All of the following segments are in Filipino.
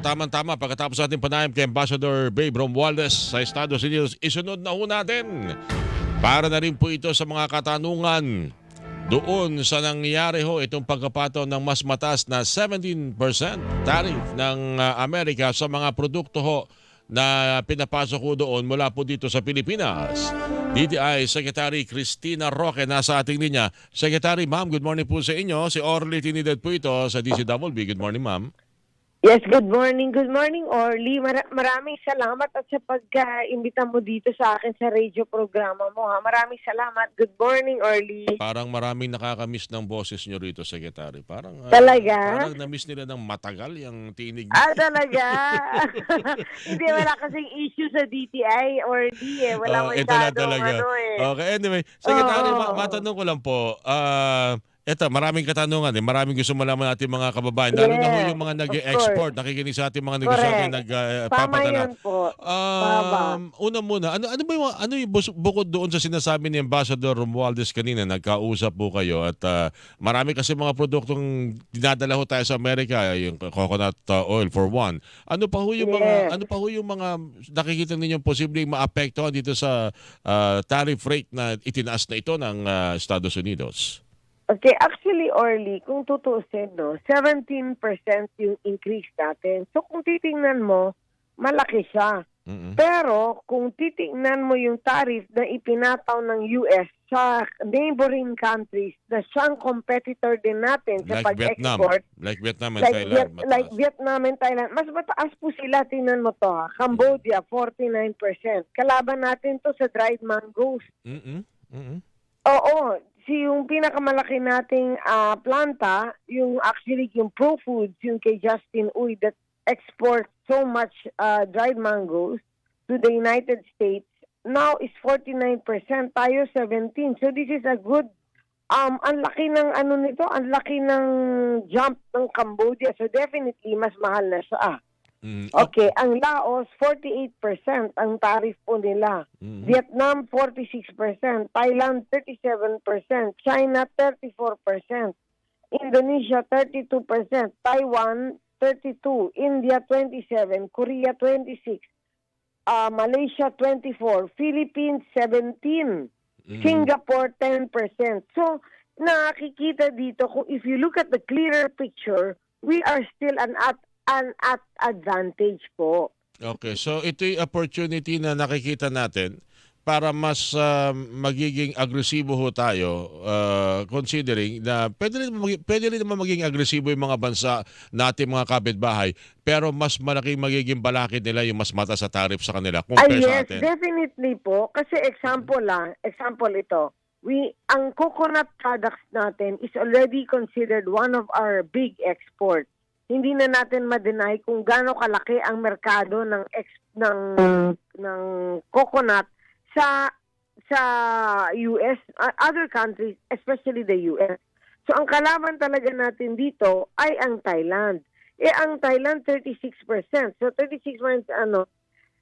Tama-tama, pagkatapos ating panayam kay Ambassador Babe Romualdez sa Estados Unidos, isunod na ho natin. Para na rin po ito sa mga katanungan doon sa nangyari ho itong pagkapato ng mas mataas na 17% tariff ng uh, Amerika sa mga produkto ho na pinapasok ho doon mula po dito sa Pilipinas. DTI Secretary Cristina Roque nasa ating linya. Secretary, ma'am, good morning po sa inyo. Si Orly Tinidad po ito sa DCWB. Good morning, ma'am. Yes, good morning. Good morning, Orly. Mara- maraming salamat at sa pagka-imbita mo dito sa akin sa radio programa mo. Ha? Maraming salamat. Good morning, Orly. Parang maraming nakakamiss ng boses nyo rito, Secretary. Parang, ah, Talaga? Parang na-miss nila ng matagal yung tinig. Ah, talaga? Hindi, wala kasing issue sa DTI, Orly. Eh. Wala Oh, ito na talaga. ano eh. Okay, anyway. Secretary, ma- matanong ko lang po. Ah, eto, maraming katanungan eh. Maraming gusto malaman natin mga kababayan. Lalo na ho Yes, yung mga nag-export, nakikinig sa ating mga negosyante, Correct. nag-papadala. Tama yun po. Um, una muna, ano ano ba yung ano yung bukod doon sa sinasabi ni Ambassador Romualdez kanina, nagkausap po kayo at ah, marami kasi mga produktong dinadala ho tayo sa Amerika, yung coconut uh, oil for one. Ano pa ho yung mga Yes. ano pa ho yung mga nakikita ninyo posibleng maapektuhan dito sa ah, tariff rate na itinaas na ito ng ah, Estados Unidos? Okay, actually, Orly, kung tutuusin, no, 17% yung increase natin. So, kung titingnan mo, malaki siya. Mm-mm. Pero kung titingnan mo yung tariff na ipinataw ng US sa neighboring countries na siyang competitor din natin sa Like Vietnam, pag-export, like Vietnam and like, Thailand. Viet- like Vietnam and Thailand, mas mataas po sila, tingnan mo to ha. Cambodia, 49%. Kalaban natin to sa dried mangoes. Mm-mm. Mm-mm. Oo, si yung pinakamalaki nating ah, planta, yung actually yung Pro Foods, yung kay Justin Uy that export so much ah, dried mangoes to the United States, now is 49%, tayo 17. So this is a good um ang laki ng ano nito, ang laki ng jump ng Cambodia. So definitely mas mahal na siya. Mm. Okay, ang Laos 48% ang tariff po nila. Mm. Vietnam 46%, Thailand 37%, China 34%, Indonesia 32%, Taiwan 32, India 27, Korea 26, uh, Malaysia 24, Philippines 17, Mm. Singapore 10%. So nakikita dito kung if you look at the clearer picture, we are still an at an at advantage po. Okay, so ito yung opportunity na nakikita natin para mas ah, magiging agresibo ho tayo ah, considering na pwede rin, pwede rin naman maging agresibo yung mga bansa natin mga kapitbahay pero mas malaking magiging balakid nila yung mas mata sa tariff sa kanila Ay, compare sa yes, atin. definitely po. Kasi example lang, example ito, we, ang coconut products natin is already considered one of our big exports. Hindi na natin ma-deny kung gaano kalaki ang merkado ng ex, ng ng coconut sa sa US, other countries, especially the US. So ang kalaban talaga natin dito ay ang Thailand. Eh ang Thailand 36%. So 36% ano,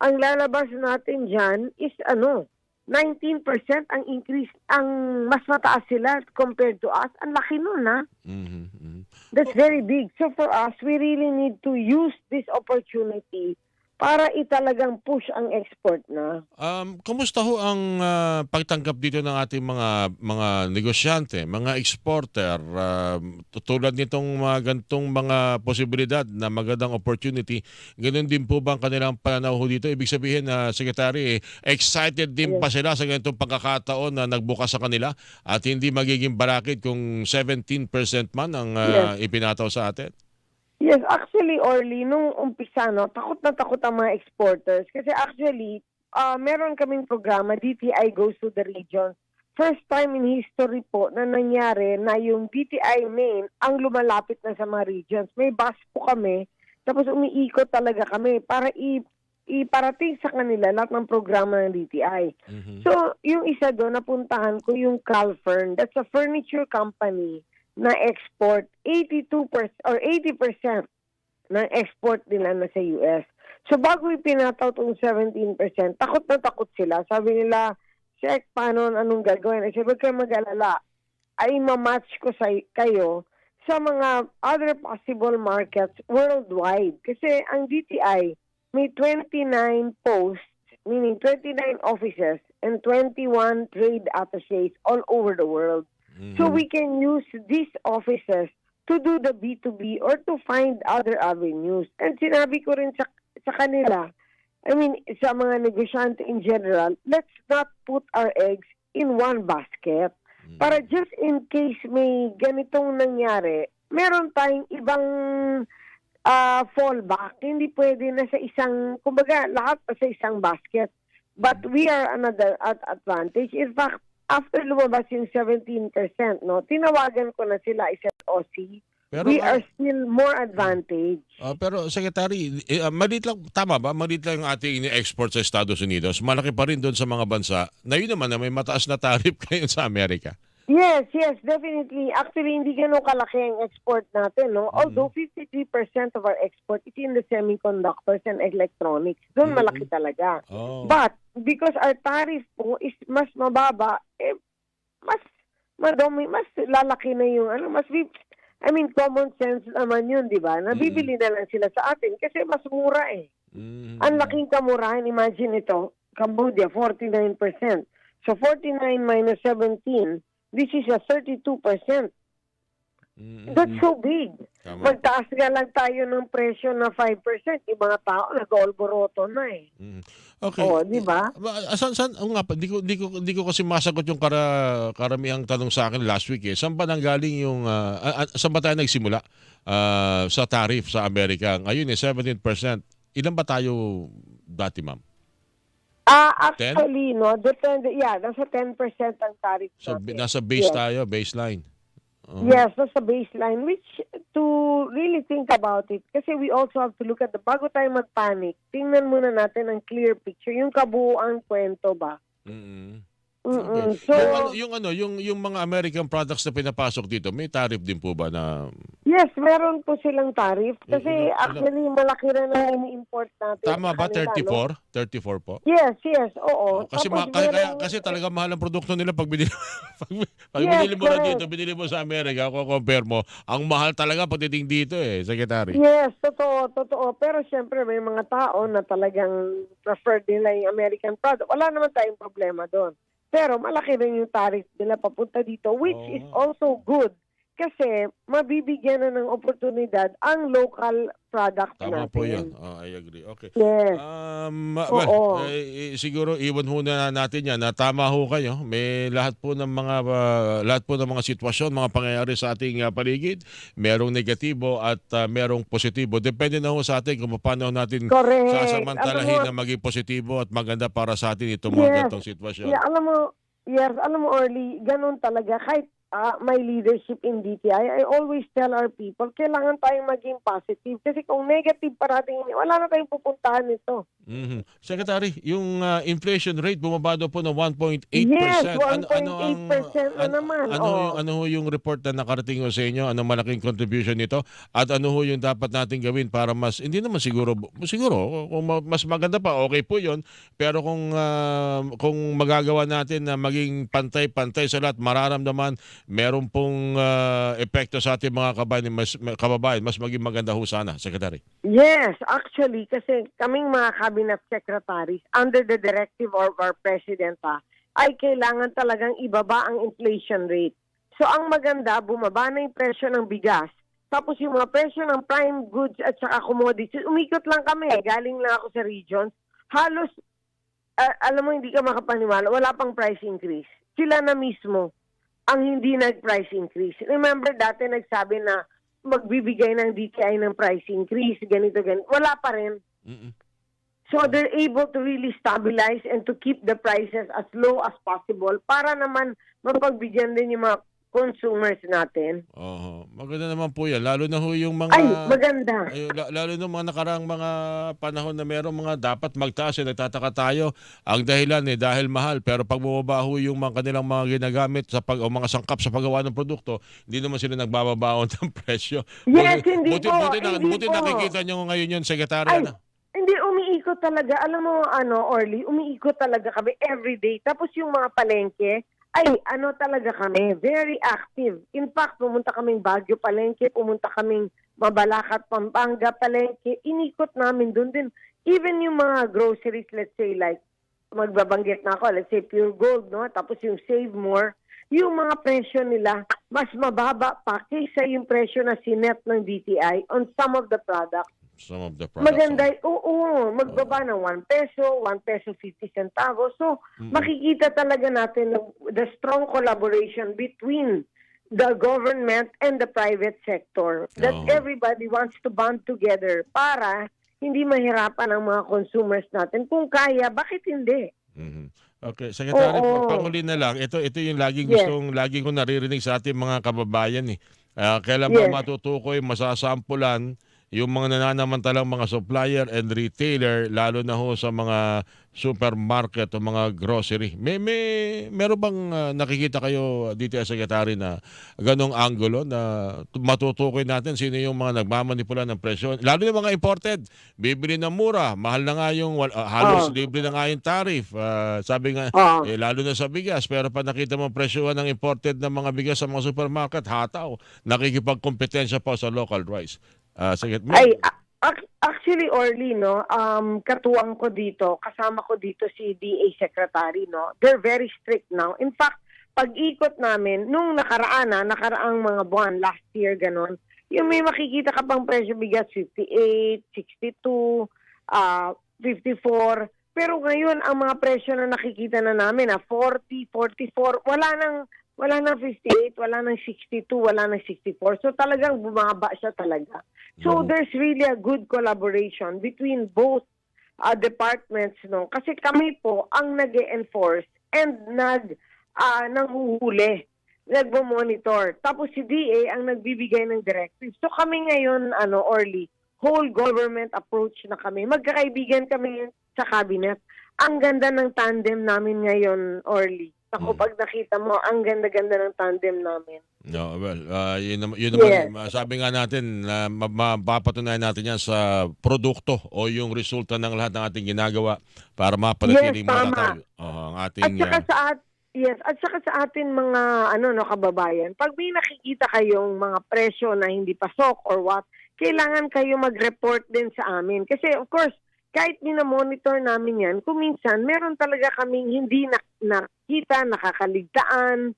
ang lalabas natin diyan is ano, 19% ang increase, ang mas mataas sila compared to us. Ang laki nun, ha? Mhm, mhm. That's very big. So for us, we really need to use this opportunity para italagang push ang export na. Um, kumusta ho ang ah, pagtanggap dito ng ating mga mga negosyante, mga exporter, um, tulad nitong mga gantong mga posibilidad na magandang opportunity, ganun din po ba ang kanilang pananaw dito? Ibig sabihin na Secretary, eh, excited din pa sila sa ganitong pagkakataon na nagbukas sa kanila at hindi magiging barakid kung 17% man ang ah, ipinataw sa atin? Yes, actually, Orly, nung umpisa, no, takot na takot ang mga exporters. Kasi actually, uh, meron kaming programa, DTI Goes to the Region. First time in history po na nangyari na yung DTI main ang lumalapit na sa mga regions. May bus po kami, tapos umiikot talaga kami para i iparating sa kanila lahat ng programa ng DTI. Mhm. So, yung isa doon, napuntahan ko yung Calfern. That's a furniture company na export 82% or 80% ng export nila na sa US. So, bago ipinataw itong 17%, takot na takot sila. Sabi nila, check, paano, anong gagawin? I said, huwag kayo mag-alala. Ay, mamatch ko sa, kayo sa mga other possible markets worldwide. Kasi ang DTI may 29 posts, meaning 29 offices and 21 trade attaches all over the world. So we can use these offices to do the B2B or to find other avenues. And sinabi ko rin sa, sa kanila, I mean, sa mga negosyante in general, let's not put our eggs in one basket. Para just in case may ganitong nangyari, meron tayong ibang ah, fallback. Hindi pwede na sa isang, kumbaga, lahat sa isang basket. But we are another at advantage. In fact, after lumabas yung 17%, no, tinawagan ko na sila isa OC. Pero, we are still more advantage. ah, pero Secretary, eh, ah, maliit lang, tama ba? Maliit lang yung ating ini-export sa Estados Unidos. Malaki pa rin doon sa mga bansa. Na yun naman na may mataas na tariff ngayon sa Amerika. Yes, yes, definitely. Actually, hindi ganun kalaki ang export natin, no? Although 53% of our export is in the semiconductors and electronics. Doon Mm. malaki talaga. Oh. But because our tariff po is mas mababa, eh, mas madumi, mas lalaki na yung ano, mas I mean, common sense naman yun, di ba? Nabibili na lang sila sa atin kasi mas mura eh. Mhm. Ang laking kamurahan, imagine ito, Cambodia, 49%. So 49 minus 17, this is a 32%. Mhm. That's so big. Tama. Magtaas nga lang tayo ng presyo na 5%, yung mga tao nag-olboroto na eh. Mhm. Okay. Oo, di ba? Saan, saan, oo nga, di ko, di ko, di ko kasi masagot yung kara, karamihang tanong sa akin last week eh. Saan ba nanggaling yung, ah, ah, saan ba tayo nagsimula ah, sa tariff sa Amerika? Ngayon eh, 17%. Ilan ba tayo dati, ma'am? Ah, actually, no, depende, yeah, nasa 10% ang tariff So, natin. nasa base Yes. tayo, baseline. Oo. Yes, that's the baseline. Which, to really think about it, kasi we also have to look at the, bago tayo mag-panic, tingnan muna natin ang clear picture, yung kabuuan kwento ba. Mhm. Mm-mm. So, yung, ano, yung ano, yung yung mga American products na pinapasok dito, may tariff din po ba na yes, meron po silang tariff. Kasi Mm, mm, actually, malaki rin ang ini-import natin. tama ba kanila, no? 34? 34 po? Yes, yes, oo. Kasi Tapos ma- kaya, kaya- meron- kasi talaga mahal ang produkto nila pag binili pag, pag Yes, binili mo na correct. dito, binili mo sa Amerika, kung compare mo, ang mahal talaga pagdating dito eh, secretary. Yes, totoo, totoo. Pero siyempre may mga tao na talagang preferred nila yung American product. Wala naman tayong problema doon. Pero malaki rin yung tariff nila papunta dito, which Oo is also good. Kasi mabibigyan na ng oportunidad ang local product Tama natin. po yan. Oh, I agree. Okay. Yes. Um, Oo. well, eh, eh, siguro iwan ho na natin yan na tama ho kayo. May lahat po ng mga uh, lahat po ng mga sitwasyon, mga pangyayari sa ating uh, paligid, merong negatibo at uh, merong positibo. Depende na ho sa atin kung paano natin Correct. sasamantalahin na Alam mo, maging positibo at maganda para sa atin itong mga Yes. ganitong sitwasyon. yeah, alam mo, yes, alam mo, Orly, ganun talaga. Kahit ah, my leadership in DTI, I always tell our people, kailangan tayong maging positive. Kasi kung negative parating, wala na tayong pupuntahan nito. Mhm. Secretary, yung uh, inflation rate bumaba daw po ng 1.8%. Yes, Ano- ano ang- 1.8% na an- naman. Ano, Oo. yung, ano ho yung report na nakarating sa inyo? Anong malaking contribution nito? At ano ho yung dapat natin gawin para mas, hindi naman siguro, siguro, kung ma- mas maganda pa, okay po yon Pero kung, ah, kung magagawa natin na maging pantay-pantay sa lahat, mararamdaman, meron pong ah, epekto sa ating mga kababayan, mas, kababayan, mas maging maganda ho sana, Secretary. Yes, actually, kasi kaming mga cabinet secretaries, under the directive of our president, ah, ay kailangan talagang ibaba ang inflation rate. So ang maganda, bumaba na yung presyo ng bigas. Tapos yung mga presyo ng prime goods at saka commodities, umikot lang kami. Galing lang ako sa regions. Halos, ah, alam mo, hindi ka makapaniwala, wala pang price increase. Sila na mismo ang hindi nag-price increase. Remember, dati nagsabi na magbibigay ng DTI ng price increase, ganito, ganito. Wala pa rin. Mm-mm. So they're able to really stabilize and to keep the prices as low as possible para naman mapagbigyan din yung mga consumers natin. Oo. Maganda naman po yan. Lalo na ho yung mga... Ay, maganda. Ay, la- lalo na mga nakaraang mga panahon na meron mga dapat magtaas eh, nagtataka tayo. Ang dahilan eh dahil mahal pero pag bumaba ho yung mga kanilang mga ginagamit sa pag o mga sangkap sa paggawa ng produkto, hindi naman sila nagbababaon ng presyo. Yes, Buti- hindi buti, po, Buti, na, hindi buti po. nakikita nyo ngayon yun, Secretary. Ay, Ano? hindi umiikot talaga. Alam mo, ano, Orly, umiikot talaga kami every day. Tapos yung mga palengke, Ay, ano talaga kami, very active. In fact, pumunta kaming Baguio Palengke, pumunta kaming Mabalacat, Pampanga Palengke, inikot namin doon din. Even yung mga groceries, let's say like, magbabanggit na ako, let's say Pure Gold, no? Tapos yung Save More, yung mga presyo nila, mas mababa pa kaysa yung presyo na sinet ng DTI on some of the products. Some of the products. Maganda, oo, magbaba ng 1 peso, 1 peso 50 centavos. So, makikita talaga natin na the strong collaboration between the government and the private sector. That Oo. everybody wants to bond together para hindi mahirapan ang mga consumers natin. Kung kaya, bakit hindi? Mhm. Okay, Secretary, Oo. panguli na lang. Ito ito yung laging Yes. gustong laging ko naririnig sa ating mga kababayan eh. Ah, kailan ba Yes. matutukoy, masasampulan yung mga nananamantalang mga supplier and retailer lalo na ho sa mga supermarket o mga grocery. May may meron bang ah, nakikita kayo dito sa secretary na ganong angulo na matutukoy natin sino yung mga nagmamanipula ng presyo. Lalo yung mga imported, bibili ng mura, mahal na nga yung ah, halos Oh. libre na nga yung tariff. Ah, sabi nga Oo. eh, lalo na sa bigas, pero pag nakita mo presyo ng imported na mga bigas sa mga supermarket, hataw. Nakikipagkompetensya pa sa local rice. Ah, sige. Ay, actually, Orly, no, um, katuwang ko dito, kasama ko dito si DA Secretary, no, they're very strict now. In fact, pag-ikot namin, nung nakaraan na, nakaraang mga buwan, last year, ganon, yung may makikita ka pang presyo bigas, 58, 62, ah 54, pero ngayon, ang mga presyo na nakikita na namin, na 40, 44, wala nang, wala nang 58, wala nang 62, wala nang 64. So talagang bumaba siya talaga. So Oo. there's really a good collaboration between both uh, departments no kasi kami po ang nag-enforce and nag uh, nanghuhuli nagmo-monitor tapos si DA ang nagbibigay ng directives so kami ngayon ano Orly whole government approach na kami magkakaibigan kami sa cabinet ang ganda ng tandem namin ngayon Orly ako Mm. pag nakita mo ang ganda-ganda ng tandem namin No, well, ah, yun, yun naman, Yes. ah, sabi nga natin, na ma- mapapatunayan natin yan sa produkto o yung resulta ng lahat ng ating ginagawa para mapanatiling Yes, tama. matatag oh, ang At ating... saka ah, sa at yes, at saka sa atin mga ano no kababayan, pag may nakikita kayong mga presyo na hindi pasok or what, kailangan kayo mag-report din sa amin kasi of course kahit monitor namin yan, kung minsan meron talaga kaming hindi na, nakita, nakakaligtaan.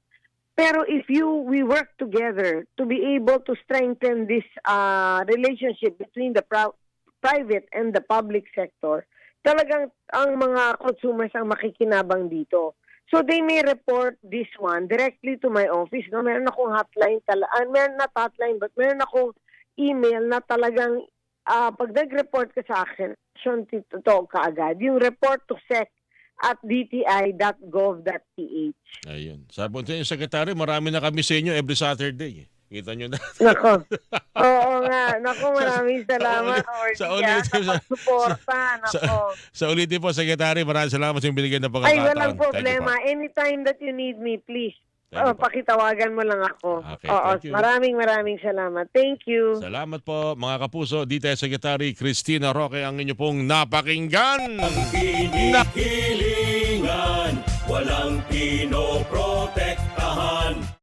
Pero if you we work together to be able to strengthen this uh, relationship between the private and the public sector, talagang ang mga consumers ang makikinabang dito. So they may report this one directly to my office. No, meron akong hotline tala, ah, meron na hotline but meron akong email na talagang ah, pag nag-report ka sa akin, action to kaagad. Yung report to sec at dti.gov.ph. ayun. Sabi ko yung secretary, marami na kami sa inyo every Saturday. Kita nyo na. Nako. Oo nga. Nako, maraming salamat. Sa ulit- ah, sa pagsuporta. Nako. Sa ulitin po, secretary, maraming salamat sa binigyan ng Ay, pagkakataon. walang you po. problema. Anytime that you need me, please. Thank Oh, po. pakitawagan mo lang ako. Okay, Oo, thank you. maraming maraming salamat. Thank you. Salamat po mga kapuso. Dito ay Secretary Christina Roque ang inyo pong napakinggan. Hinihilingan, walang pinopro